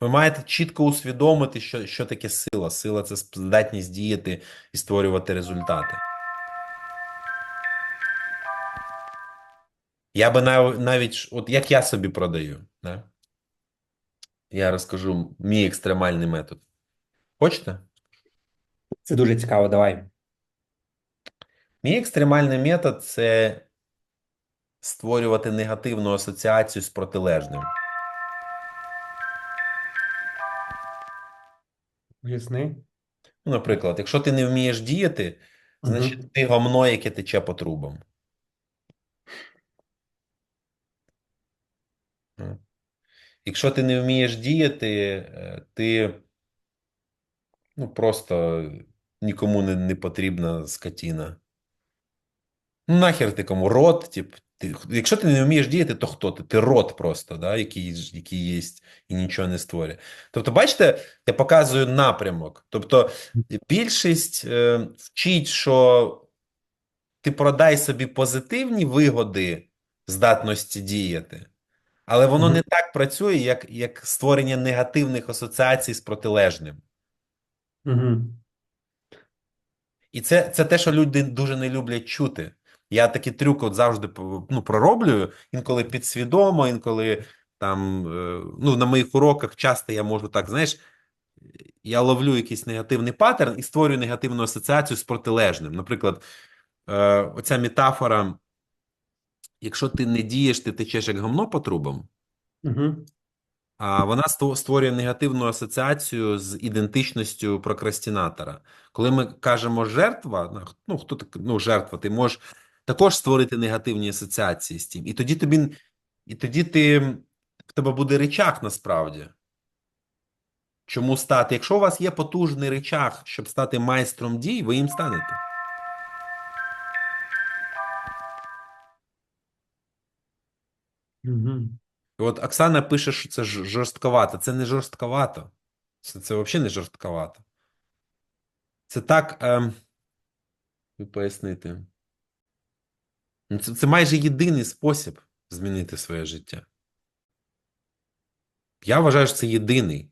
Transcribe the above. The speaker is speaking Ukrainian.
Ви маєте чітко усвідомити, що, що таке сила. Сила це здатність діяти і створювати результати. Я би нав- навіть, от як я собі продаю, да? я розкажу мій екстремальний метод. Хочете? Це дуже цікаво, давай. Мій екстремальний метод це створювати негативну асоціацію з протилежним. Поясни. Ну, наприклад, якщо ти не вмієш діяти, значить ти гамно, яке тече по трубам. Ну. Якщо ти не вмієш діяти, е, ти ну, просто нікому не, не потрібна скотіна. Нахер ти кому? Рот, тип, ти, якщо ти не вмієш діяти, то хто ти? Ти рот просто, да, який, який є і нічого не створює. Тобто, бачите, я показую напрямок. Тобто, більшість е, вчить, що ти продай собі позитивні вигоди здатності діяти, але воно Мгм. не так працює, як, як створення негативних асоціацій з протилежним. Угу. І це, це те, що люди дуже не люблять чути. Я такий трюк от завжди ну, пророблюю, інколи підсвідомо, інколи там, е, ну, на моїх уроках часто я можу так, знаєш, я ловлю якийсь негативний паттерн і створюю негативну асоціацію з протилежним. Наприклад, е, оця метафора, якщо ти не дієш, ти течеш як гамно по трубам, Угу. а вона ство- створює негативну асоціацію з ідентичністю прокрастинатора. Коли ми кажемо жертва, ну хто так, ну, жертва, ти можеш також створити негативні асоціації з тим. І тоді тобі, і тоді ти, в тебе буде речах насправді. Чому стати? Якщо у вас є потужний речах, щоб стати майстром дій, ви їм станете. Угу. От Оксана пише, що це жорстковато. Це не жорстковато. Це, це взагалі не жорстковато. Це так. Ем, пояснити. Ну, Це, це майже єдиний спосіб змінити своє життя. Я вважаю, що це єдиний.